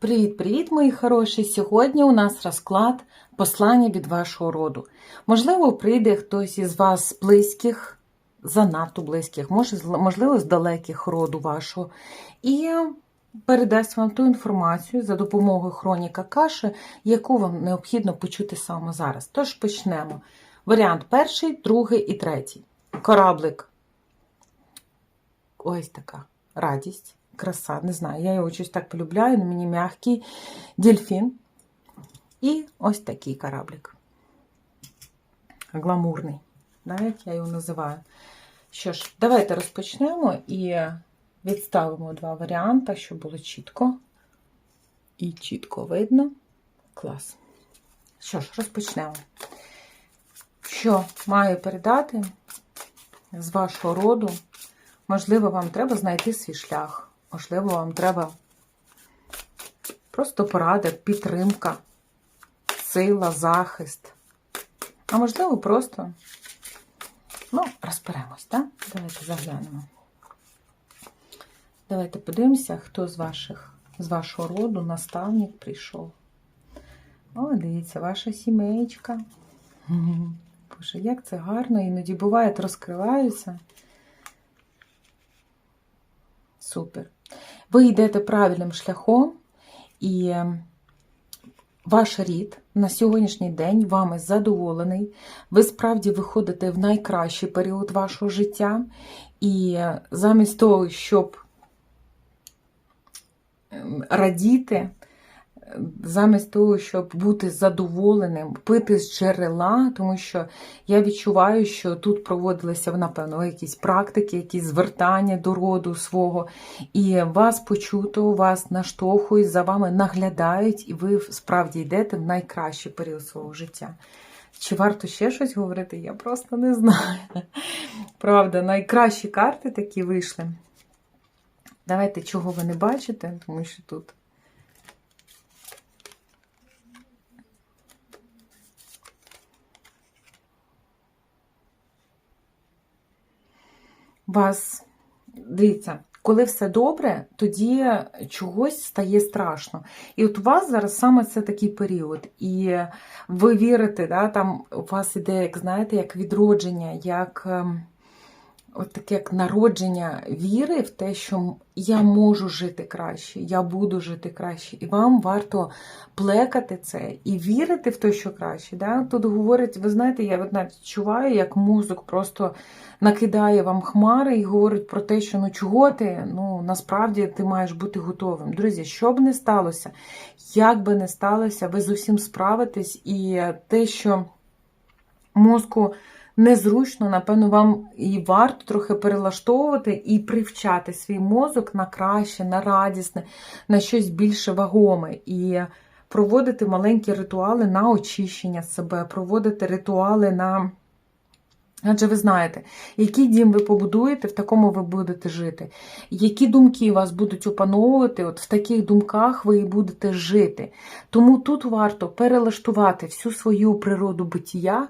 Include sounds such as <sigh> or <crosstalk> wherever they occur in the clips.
Привіт-привіт, мої хороші! Сьогодні у нас розклад послання від вашого роду. Можливо, прийде хтось із вас з близьких, занадто близьких, можливо, з далеких роду вашого, і передасть вам ту інформацію за допомогою хроніка каші, яку вам необхідно почути саме зараз. Тож почнемо. Варіант перший, другий і третій. Кораблик. Ось така радість, краса. Не знаю, я його щось так полюбляю, на мені м'який дельфін. І ось такий кораблик. Гламурний, да, я його називаю. Що ж, давайте розпочнемо і відставимо два варіанти, щоб було чітко. І чітко видно. Клас. Що ж, розпочнемо. Що маю передати з вашого роду? Можливо, вам треба знайти свій шлях. Можливо, вам треба просто порада, підтримка, сила, захист. А можливо, просто, ну, розберемось, так? Давайте заглянемо. Давайте подивимося, хто з ваших, з вашого роду наставник прийшов. О, дивіться, ваша сімейка. <laughs> Боже, як це гарно, іноді буває, розкриваються. Супер. Ви йдете правильним шляхом, і е, ваш рід на сьогоднішній день вами задоволений. Ви справді виходите в найкращий період вашого життя, і е, замість того, щоб ем, радіти, замість того, щоб бути задоволеним, пити з джерела, тому що я відчуваю, що тут проводилися, напевно, якісь практики, якісь звертання до роду свого, і вас почуто, вас наштовхують, за вами наглядають, і ви справді йдете в найкращий період свого життя. Чи варто ще щось говорити? Я просто не знаю. Правда, найкращі карти такі вийшли. Давайте, чого ви не бачите, тому що тут. Вас, дивіться, коли все добре, тоді чогось стає страшно. І от у вас зараз саме це такий період. І ви вірите, да, там у вас іде, як знаєте, як відродження, як ем, от таке як народження віри в те, що я можу жити краще, я буду жити краще. І вам варто плекати це і вірити в те, що краще. Да? Тут говорять, ви знаєте, я навіть відчуваю, як мозок просто накидає вам хмари і говорить про те, що ну чого ти, ну насправді ти маєш бути готовим. Друзі, що б не сталося, як би не сталося, ви з усім справитесь, і те, що мозку незручно, напевно, вам і варто трохи перелаштовувати і привчати свій мозок на краще, на радісне, на щось більше вагоме. І проводити маленькі ритуали на очищення себе, проводити ритуали на. Адже ви знаєте, який дім ви побудуєте, в такому ви будете жити. Які думки вас будуть опановувати, от в таких думках ви і будете жити. Тому тут варто перелаштувати всю свою природу битія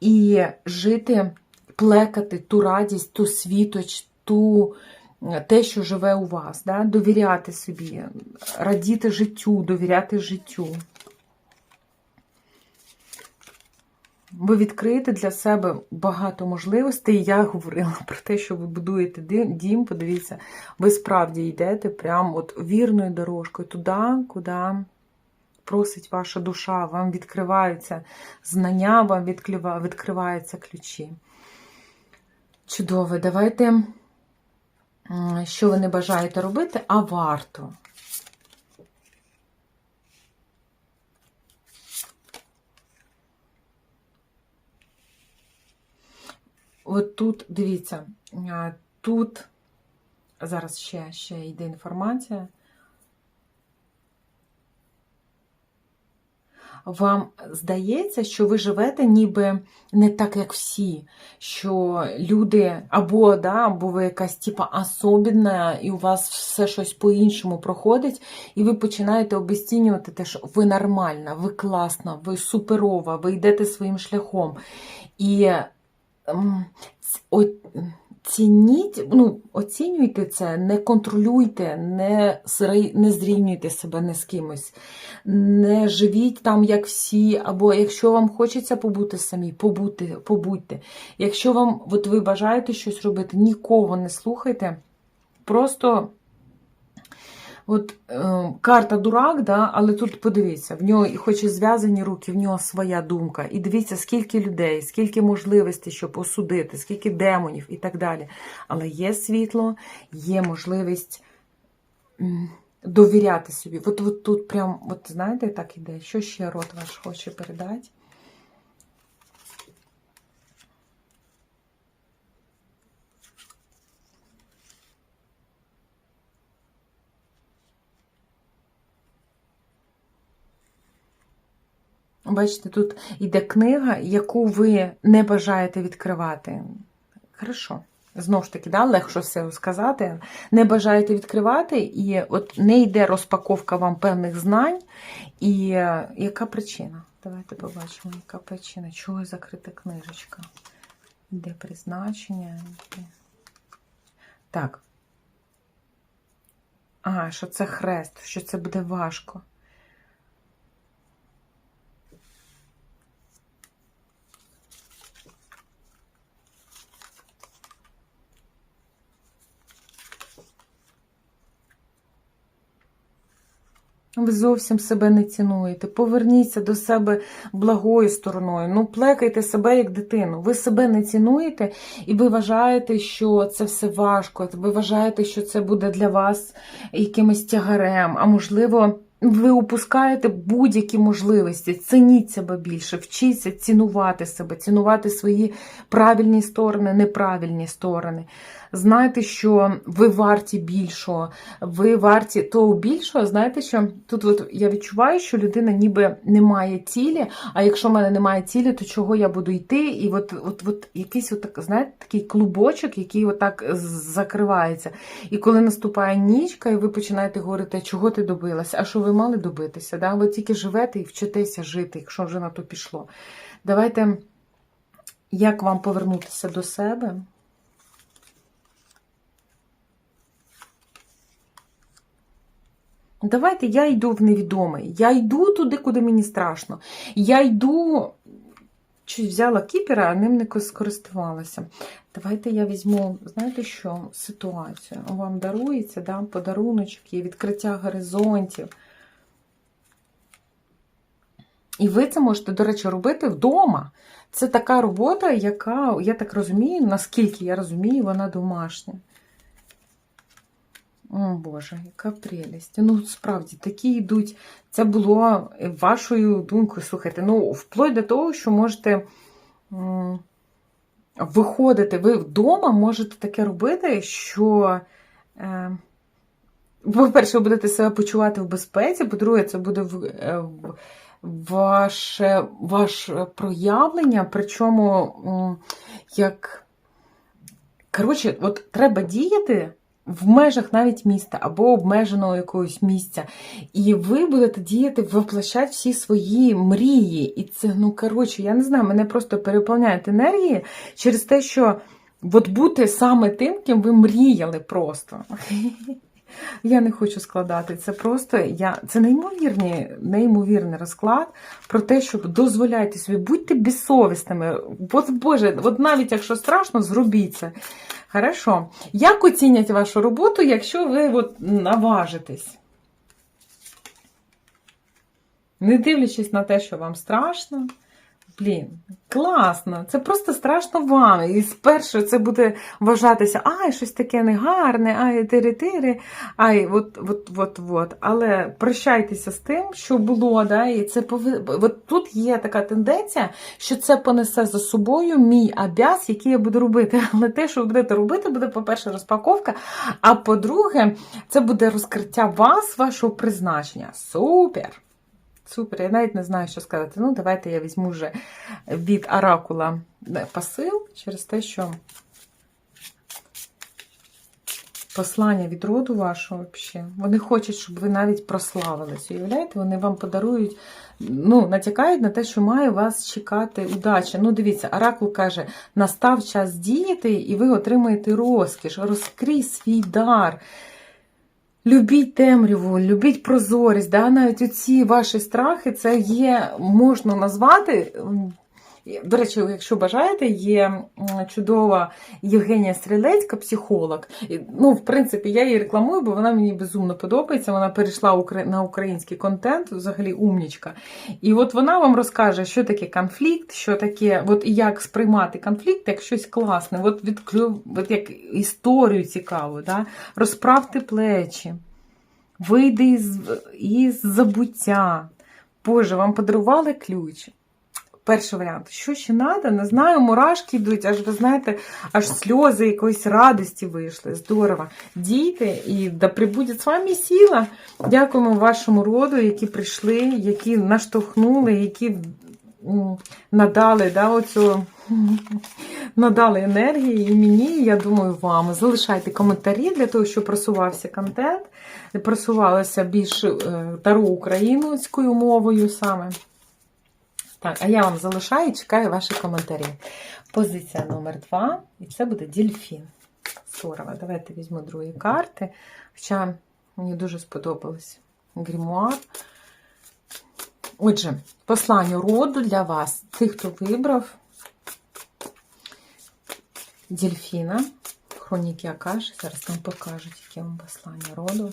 і жити, плекати ту радість, ту світоч, ту те, що живе у вас, да? довіряти собі, радіти життю, довіряти життю. Ви відкриєте для себе багато можливостей. Я говорила про те, що ви будуєте дім. Подивіться, ви справді йдете прямо от вірною дорожкою туди, куди просить ваша душа, вам відкриваються знання, вам відкриваються ключі. Чудово, давайте, що ви не бажаєте робити, а варто. От тут, дивіться, тут зараз ще, ще йде інформація. Вам здається, що ви живете ніби не так, як всі, що люди або да, або ви якась типа особенна, і у вас все щось по-іншому проходить, і ви починаєте обесцінювати те, що ви нормальна, ви класна, ви суперова, ви йдете своїм шляхом. І от, цініть, ну, оцінюйте це, не контролюйте, не, не зрівнюйте себе не з кимось, не живіть там, як всі, або якщо вам хочеться побути самі, побути, побудьте. Якщо вам, от ви бажаєте щось робити, нікого не слухайте, просто. От е, карта дурак, да, але тут подивіться, в нього хоч і зв'язані руки, в нього своя думка. І дивіться, скільки людей, скільки можливостей, щоб осудити, скільки демонів і так далі. Але є світло, є можливість довіряти собі. От, от тут прям, от знаєте, так іде. Що ще рот ваш хоче передати? Бачите, тут йде книга, яку ви не бажаєте відкривати. Хорошо. Знову ж таки, да, легше все сказати. Не бажаєте відкривати, і от не йде розпаковка вам певних знань. І е, яка причина? Давайте побачимо, яка причина. Чого закрита книжечка? Де призначення? Так. А, що це хрест, що це буде важко. Ви зовсім себе не цінуєте. Поверніться до себе благою стороною. Ну, плекайте себе як дитину. Ви себе не цінуєте, і ви вважаєте, що це все важко. Ви вважаєте, що це буде для вас якимось тягарем, а можливо. Ви упускаєте будь-які можливості, цініть себе більше, вчіться цінувати себе, цінувати свої правильні сторони, неправильні сторони. Знайте, що ви варті більшого, ви варті того більшого. Знаєте, що тут от я відчуваю, що людина ніби не має цілі, а якщо в мене немає цілі, то чого я буду йти? І от от, от якийсь от, знаєте, такий клубочок, який отак закривається. І коли наступає нічка, і ви починаєте говорити, чого ти добилася, а що ви мали добитися? Да? Ви тільки живете і вчитеся жити, якщо вже на то пішло. Давайте, як вам повернутися до себе? Давайте я йду в невідоме. Я йду туди, куди мені страшно. Я йду. Чи взяла кіпера, а ним не скористувалася. Давайте я візьму, знаєте що, ситуацію. Вам дарується, да, подаруночок, є відкриття горизонтів. І ви це можете, до речі, робити вдома. Це така робота, яка, я так розумію, наскільки я розумію, вона домашня. О, Боже, яка прелість. Ну, справді, такі йдуть. Це було вашою думкою. Слухайте, ну, вплоть до того, що можете виходити. Ви вдома можете таке робити, що. Е, по-перше, ви будете себе почувати в безпеці, по-друге, це буде в, е, ваше, ваше проявлення, причому як. Коротше, от треба діяти в межах навіть міста або обмеженого якогось місця. І ви будете діяти, воплощати всі свої мрії. І це, ну, коротше, я не знаю, мене просто переповняють енергії через те, що от бути саме тим, ким ви мріяли просто. <laughs> Я не хочу складати. Це просто я, це неймовірний, неймовірний розклад про те, що дозволяйте собі, будьте безсовісними. От Боже, от навіть якщо страшно, зробіть це. Хорошо. Як оцінять вашу роботу, якщо ви от наважитесь? Не дивлячись на те, що вам страшно. Блін, класно, це просто страшно вам. І спершу це буде вважатися, ай, щось таке негарне, ай, тири-тири, ай, от, от, от, от. Але прощайтеся з тим, що було, да, і це пов... От тут є така тенденція, що це понесе за собою мій абяс, який я буду робити. <laughs> Але те, що ви будете робити, буде, по-перше, розпаковка, а по-друге, це буде розкриття вас, вашого призначення. Супер! Супер, я навіть не знаю, що сказати. Ну, давайте я візьму вже від оракула посил через те, що послання від роду вашого взагалі. Вони хочуть, щоб ви навіть прославились. Уявляєте, вони вам подарують, ну, натякають на те, що має вас чекати удача. Ну, дивіться, Оракул каже: настав час діяти, і ви отримаєте розкіш, розкрий свій дар. Любіть темряву, любіть прозорість. Да? Навіть оці ваші страхи, це є, можна назвати. До речі, якщо бажаєте, є чудова Євгенія Стрілецька, психолог. Ну, в принципі, я її рекламую, бо вона мені безумно подобається. Вона перейшла на український контент, взагалі умнічка. І от вона вам розкаже, що таке конфлікт, що таке, от як сприймати конфлікт як щось класне, от, відкрив, от як історію цікаву, да? розправте плечі, вийди із, із забуття. Боже, вам подарували ключ. Перший варіант. Що ще треба? Не знаю, мурашки йдуть, аж ви знаєте, аж сльози якоїсь радості вийшли. Здорово. Дійте і да прибуде з вами сила. Дякуємо вашому роду, які прийшли, які наштовхнули, які надали да, оцю, надали енергії і мені, я думаю, вам. Залишайте коментарі для того, щоб просувався контент, просувалося більш е, тару українською мовою саме. Так, а я вам залишаю і чекаю ваші коментарі. Позиція номер два, і це буде дільфін. Здорово. Давайте візьму другі карти. Хоча мені дуже сподобалось грімуар. Отже, послання роду для вас. Тих, хто вибрав дельфіна, хроніки Акаші. Зараз нам покажуть, яке вам послання роду.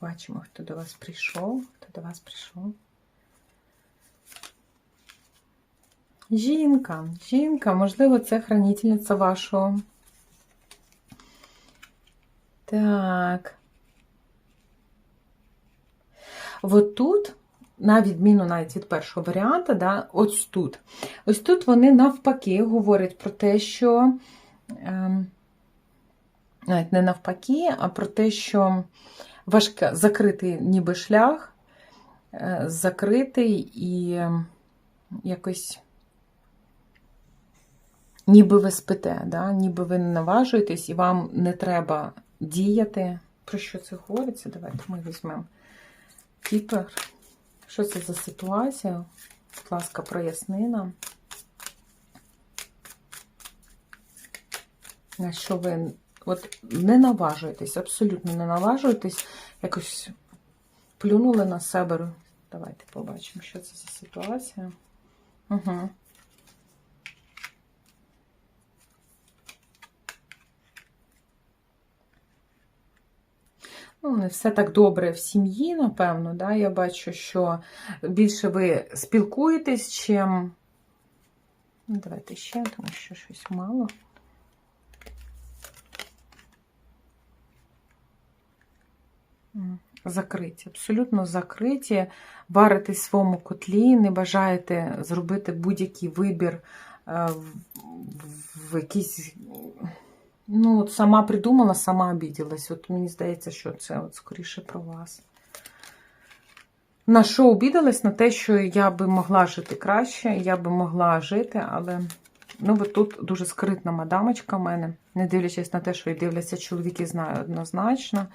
Бачимо, хто до вас прийшов. До вас прийшов. Жінка. Жінка, можливо, це хранительниця вашого. Так. От тут, на відміну навіть від першого варіанту, да, ось тут. Ось тут вони навпаки говорять про те, що. Ем, навіть не навпаки, а про те, що важка, закритий ніби шлях, закритий і е, якось ніби ви спите, да? ніби ви не наважуєтесь і вам не треба діяти. Про що це говориться? Давайте ми візьмемо кіпер. Що це за ситуація? Будь ласка, проясни нам. На що ви от не наважуєтесь, абсолютно не наважуєтесь, якось плюнули на себе. Давайте побачимо, що це за ситуація. Угу. Ну, не все так добре в сім'ї, напевно. Да? Я бачу, що більше ви спілкуєтесь, чим. Ну, Давайте ще, тому що щось мало. М, Закриті, абсолютно закриті, варитесь в своєму котлі, не бажаєте зробити будь-який вибір е, в, якийсь. Ну, от сама придумала, сама обіділась. От мені здається, що це от скоріше про вас. На що обідалась? На те, що я би могла жити краще, я би могла жити, але ну, от тут дуже скритна мадамочка в мене, не дивлячись на те, що і дивляться чоловіки, знаю однозначно.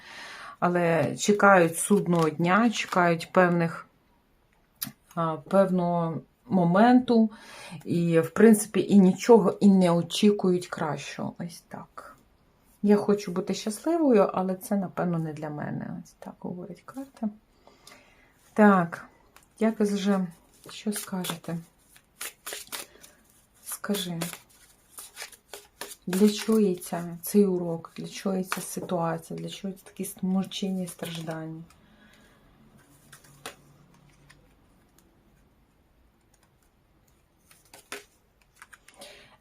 Але чекають судного дня, чекають певних, певного моменту, і, в принципі, і нічого і не очікують кращого. Ось так. Я хочу бути щасливою, але це, напевно, не для мене. Ось так говорять карта. Так, як вже, що скажете? Скажи, для є ця, цей урок, для чого є ця ситуація, для чого такі мучення і страждання?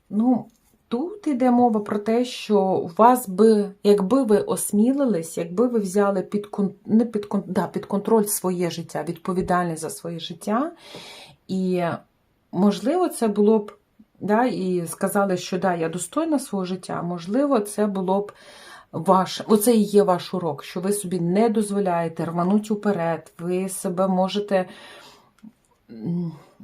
Ну, тут йде мова про те, що у вас би, якби ви осмілились, якби ви взяли під, не під, да, під контроль своє життя, відповідальність за своє життя, і, можливо, це було б, да, і сказали, що да, я достойна свого життя, можливо, це було б ваш, оце і є ваш урок, що ви собі не дозволяєте рвануть уперед, ви себе можете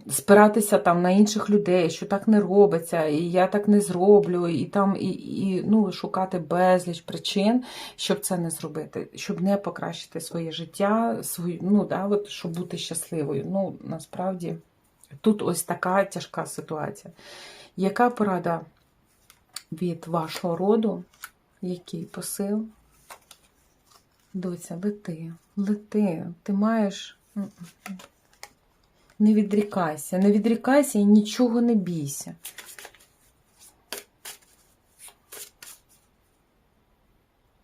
спиратися там на інших людей, що так не робиться, і я так не зроблю, і там і, і ну, шукати безліч причин, щоб це не зробити, щоб не покращити своє життя, свою, ну, да, от, щоб бути щасливою. Ну, насправді, тут ось така тяжка ситуація. Яка порада від вашого роду? Який посил? Доця, лети, лети, ти маєш. Не відрікайся, не відрікайся і нічого не бійся.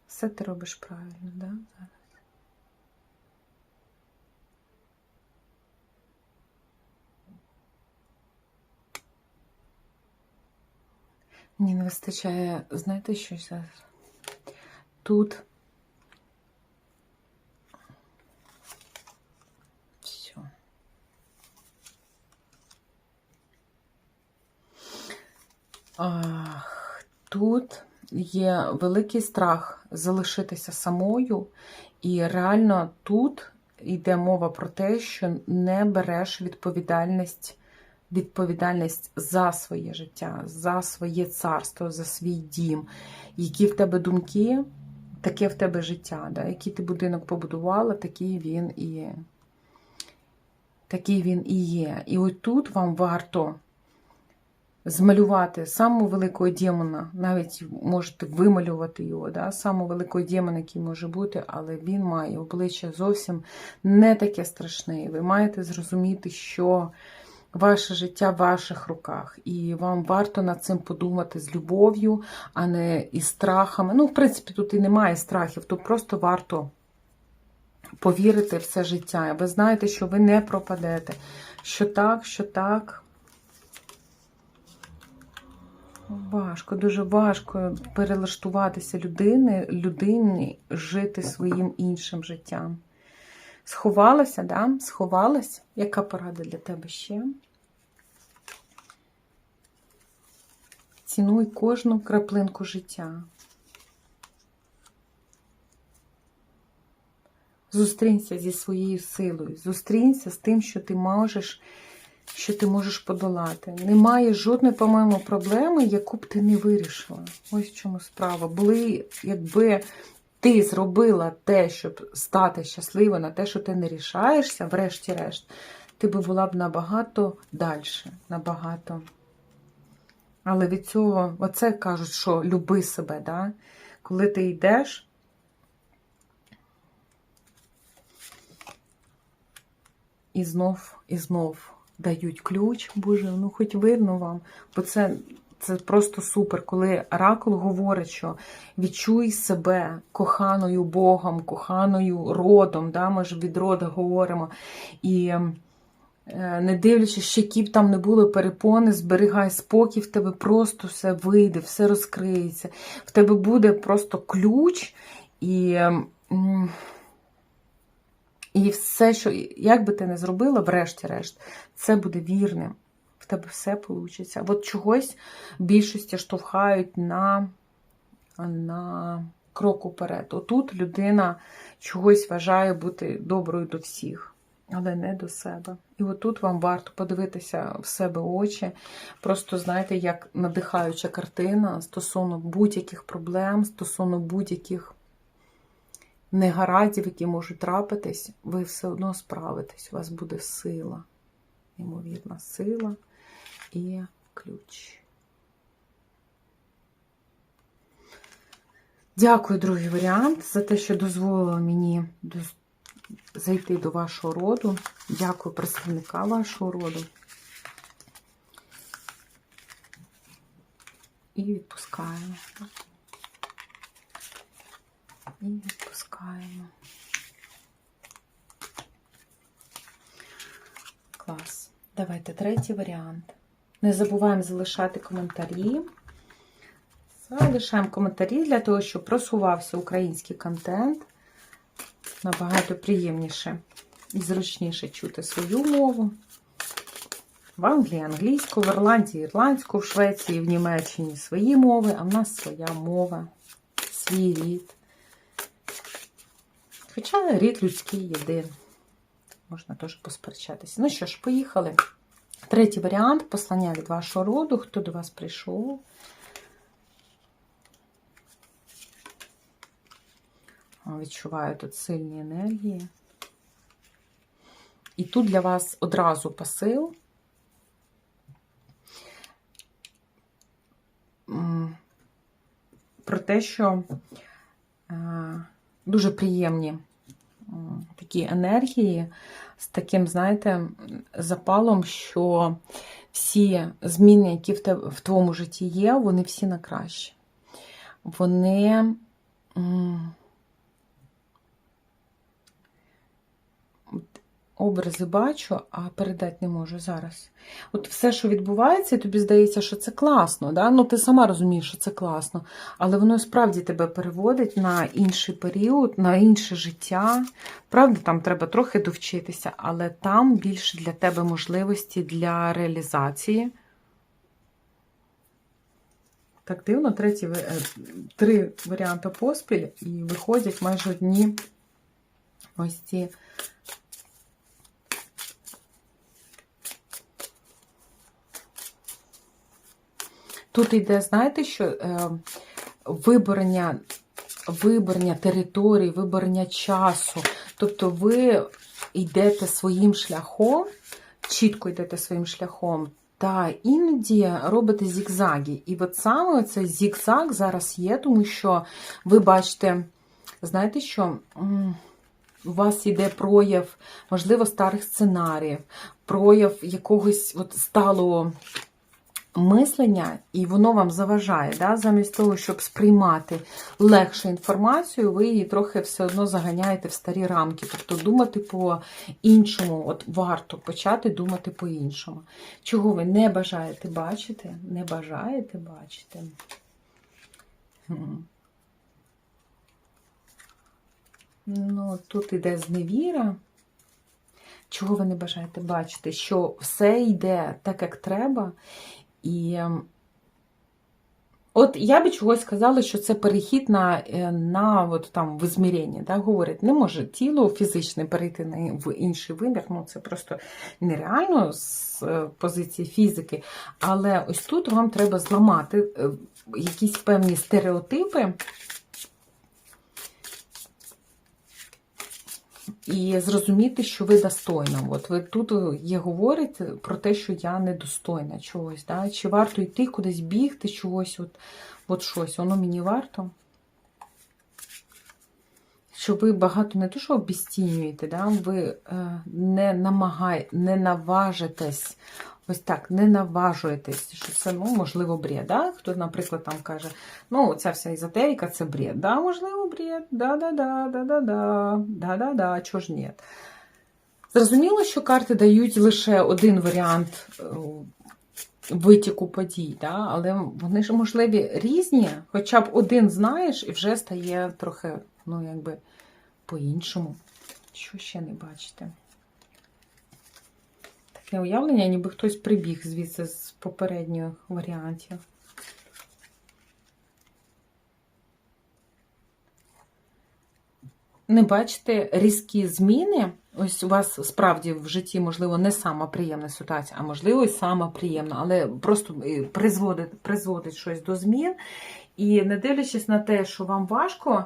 Все ти робиш правильно, да? зараз? Мені не вистачає, знаєте, що зараз? Тут все. Ах, тут є великий страх залишитися самою, і реально тут йде мова про те, що не береш відповідальність, відповідальність за своє життя, за своє царство, за свій дім. Які в тебе думки, таке в тебе життя. Да? Який ти будинок побудувала, такий він і такий він і є. І от тут вам варто змалювати самого великого демона, навіть можете вималювати його, да? самого великого демона, який може бути, але він має обличчя зовсім не таке страшне. І Ви маєте зрозуміти, що ваше життя в ваших руках, і вам варто над цим подумати з любов'ю, а не із страхами. Ну, в принципі, тут і немає страхів, тут просто варто повірити в це життя. Ви знаєте, що ви не пропадете. Що так, що так. Важко, дуже важко перелаштуватися людини, людині, жити своїм іншим життям. Сховалася, да? Сховалась? Яка порада для тебе ще? Цінуй кожну краплинку життя. Зустрінься зі своєю силою. Зустрінься з тим, що ти можеш що ти можеш подолати. Немає жодної, по-моєму, проблеми, яку б ти не вирішила. Ось в чому справа. Були, якби ти зробила те, щоб стати щасливою, на те, що ти не рішаєшся, врешті-решт, ти би була б набагато далі, набагато. Але від цього, оце кажуть, що люби себе, да? коли ти йдеш. І знов, і знов дають ключ. Боже, ну хоч видно вам. Бо це це просто супер, коли Оракул говорить, що відчуй себе коханою Богом, коханою родом. Да? Ми ж від рода говоримо. І е, не дивлячись, які б там не були перепони, зберігай спокій, в тебе просто все вийде, все розкриється. В тебе буде просто ключ і. І все, що як би ти не зробила, врешті-решт, це буде вірним. Тебе все вийде. От чогось більшості штовхають на на крок уперед. Отут людина чогось вважає бути доброю до всіх, але не до себе. І отут вам варто подивитися в себе очі. Просто знаєте, як надихаюча картина стосовно будь-яких проблем, стосовно будь-яких негараздів, які можуть трапитись, ви все одно справитесь. У вас буде сила, ймовірна сила і ключ. Дякую, другий варіант, за те, що дозволили мені зайти до вашого роду. Дякую представника вашого роду. І відпускаємо. І відпускаємо. Клас. Давайте третій варіант. Не забуваємо залишати коментарі. Залишаємо коментарі для того, щоб просувався український контент. Набагато приємніше і зручніше чути свою мову. В Англії англійську, в Ірландії ірландську, в Швеції, в Німеччині свої мови, а в нас своя мова, свій рід. Хоча рід людський єдин. можна теж посперечатися. Ну що ж, поїхали. Третій варіант послання від вашого роду. Хто до вас прийшов? Відчуваю тут сильні енергії. І тут для вас одразу посил. Про те, що е, дуже приємні такі енергії з таким, знаєте, запалом, що всі зміни, які в, твоєму житті є, вони всі на краще. Вони. Образи бачу, а передати не можу зараз. От все, що відбувається, тобі здається, що це класно. Да? Ну, ти сама розумієш, що це класно, але воно справді тебе переводить на інший період, на інше життя. Правда, там треба трохи довчитися, але там більше для тебе можливості для реалізації. Так дивно, третій, ви- е, три варіанти поспіль, і виходять майже одні ось ці. Тут йде, знаєте, що е, виборення, виборення території, виборення часу. Тобто ви йдете своїм шляхом, чітко йдете своїм шляхом, та іноді робите зігзаги. І от саме цей зігзаг зараз є, тому що ви бачите, знаєте що? У вас йде прояв, можливо, старих сценаріїв, прояв якогось от сталого мислення, і воно вам заважає. Да? Замість того, щоб сприймати легше інформацію, ви її трохи все одно заганяєте в старі рамки. Тобто думати по-іншому, от варто почати думати по-іншому. Чого ви не бажаєте бачити? Не бажаєте бачити. Ну, тут іде зневіра. Чого ви не бажаєте бачити? Що все йде так, як треба. І ем, от я би чогось сказала, що це перехід на, е, на от там в ізмірення. Да? Говорять, не може тіло фізичне перейти на в інший вимір. Ну це просто нереально з е, позиції фізики. Але ось тут вам треба зламати е, якісь певні стереотипи. І зрозуміти, що ви достойна. От ви тут є говорить про те, що я недостойна чогось. Да? Чи варто йти кудись бігти, чогось, от, от щось, воно мені варто. Що ви багато не то, що обіцінюєте, да? ви е, не намагай, не наважитесь, ось так, не наважуєтесь, що це, ну, можливо, бред. Да? Хто, наприклад, там каже, ну, ця вся езотерика це бред. Да, можливо, бред. Да-да-да, да-да-да, да-да-да, чого ж ні. Зрозуміло, що карти дають лише один варіант е, витіку подій, да? але вони ж, можливі, різні, хоча б один знаєш і вже стає трохи, ну, якби, по-іншому. Що ще не бачите? Таке уявлення, ніби хтось прибіг звідси з попередніх варіантів. Не бачите різкі зміни. Ось у вас справді в житті, можливо, не сама приємна ситуація, а можливо, і сама приємна, але просто е, призводить, призводить щось до змін. І не дивлячись на те, що вам важко,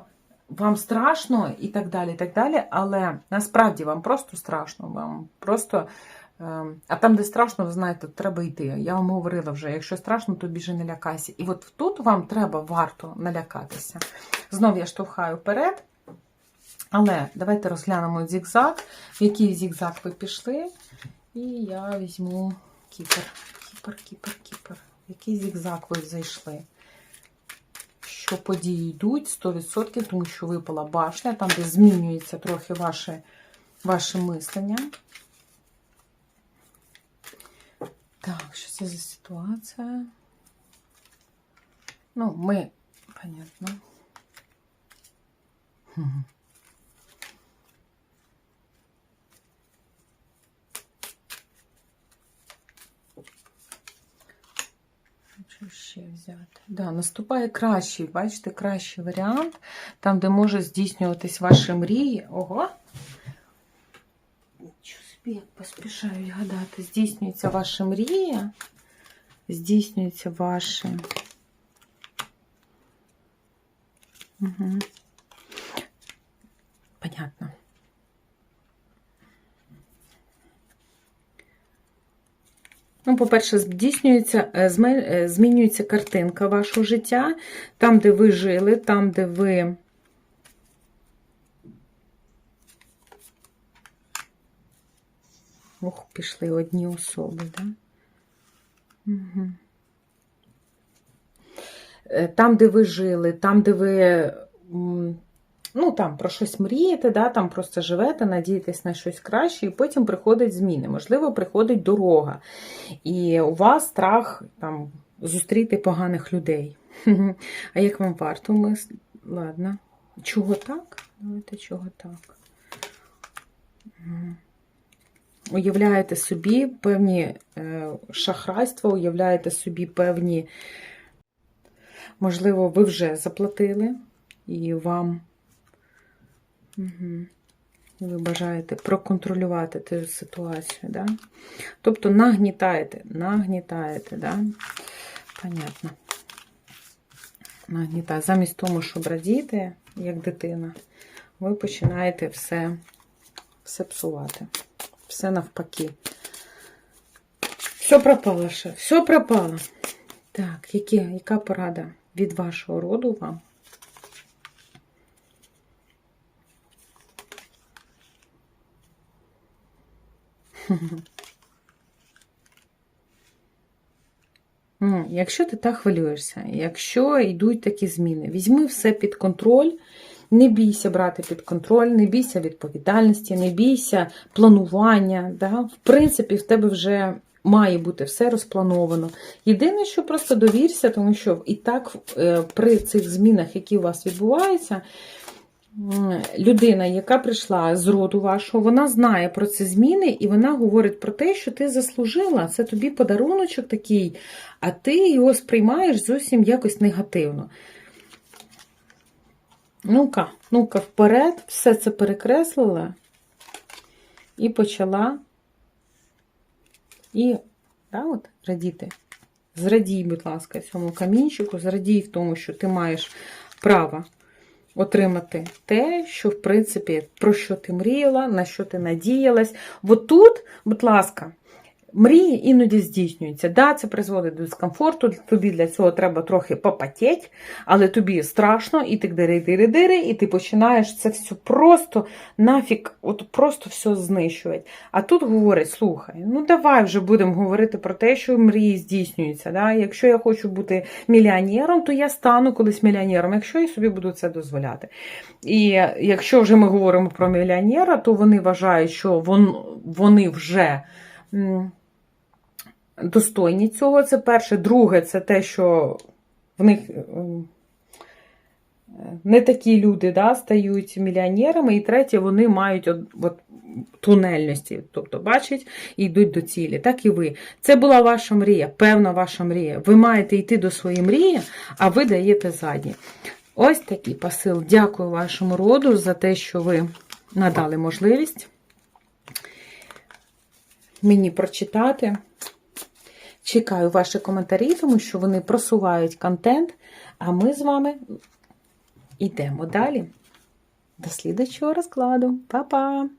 вам страшно і так далі, і так далі, але насправді вам просто страшно, вам просто. Ем, А там, де страшно, ви знаєте, треба йти. Я вам говорила вже, якщо страшно, то біжи не лякайся. І от тут вам треба варто налякатися. Знову я штовхаю вперед. Але давайте розглянемо зігзаг, в який зігзаг ви пішли. І я візьму кіпер. Кіпер, кіпер, кіпер. В який зігзаг ви зайшли? Що події йдуть 100%, тому що випала башня, там, де змінюється трохи ваше, ваше мислення. Так, що це за ситуація? Ну, ми, понятно. Що ще взяти? Да, наступає кращий, бачите, кращий варіант, там, де може здійснюватись ваші мрії. Ого! Як поспішають гадати. Здійснюється ваша мрія, здійснюється ваше. Угу. Понятно. Ну, по-перше, здійснюється, е, е, змінюється картинка вашого життя, там, де ви жили, там, де ви. Ох, пішли одні особи, так? Да? Угу. Там, де ви жили, там, де ви. Ну, там про щось мрієте, да, там просто живете, надієтесь на щось краще, і потім приходять зміни. Можливо, приходить дорога. І у вас страх там, зустріти поганих людей. <laughs> А як вам варто? Ми... с- Ладно. Чого так? Давайте чого так. Уявляєте собі певні е, шахрайства, уявляєте собі певні, можливо, ви вже заплатили і вам. Угу. Ви бажаєте проконтролювати цю ситуацію, да? Тобто нагнітаєте, нагнітаєте, да? Понятно. Нагнітає. Замість того, щоб радіти, як дитина, ви починаєте все, все псувати. Все навпаки. Все пропало ще, все пропало. Так, які, яка порада від вашого роду вам? <laughs> Якщо ти так хвилюєшся, якщо йдуть такі зміни, візьми все під контроль, не бійся брати під контроль, не бійся відповідальності, не бійся планування. Да? В принципі, в тебе вже має бути все розплановано. Єдине, що просто довірся, тому що і так е, при цих змінах, які у вас відбуваються, людина, яка прийшла з роду вашого, вона знає про ці зміни, і вона говорить про те, що ти заслужила. Це тобі подаруночок такий, а ти його сприймаєш зовсім якось негативно. Ну-ка, ну-ка, вперед, все це перекреслила і почала і да, от, радіти. Зрадій, будь ласка, цьому камінчику, зрадій в тому, що ти маєш право отримати те, що, в принципі, про що ти мріяла, на що ти надіялась. От тут, будь ласка, мрії іноді здійснюються. Да, це призводить до дискомфорту, тобі для цього треба трохи попотеть, але тобі страшно, і ти дири-дири-дири, і ти починаєш це все просто нафіг, от просто все знищувати. А тут говорять, слухай, ну давай вже будемо говорити про те, що мрії здійснюються. Да? Якщо я хочу бути мільйонером, то я стану колись мільйонером, якщо я собі буду це дозволяти. І якщо вже ми говоримо про мільйонера, то вони вважають, що вон, вони вже. Достойні цього. Це перше. Друге, це те, що в них не такі люди да, стають мільйонерами. І третє, вони мають от, от, тунельності, тобто бачать і йдуть до цілі. Так і ви. Це була ваша мрія, певна ваша мрія. Ви маєте йти до своєї мрії, а ви даєте задні. Ось такий посил. Дякую вашому роду за те, що ви надали можливість мені прочитати. Чекаю ваші коментарі, тому що вони просувають контент, а ми з вами йдемо далі. До слідчого розкладу. Па-па!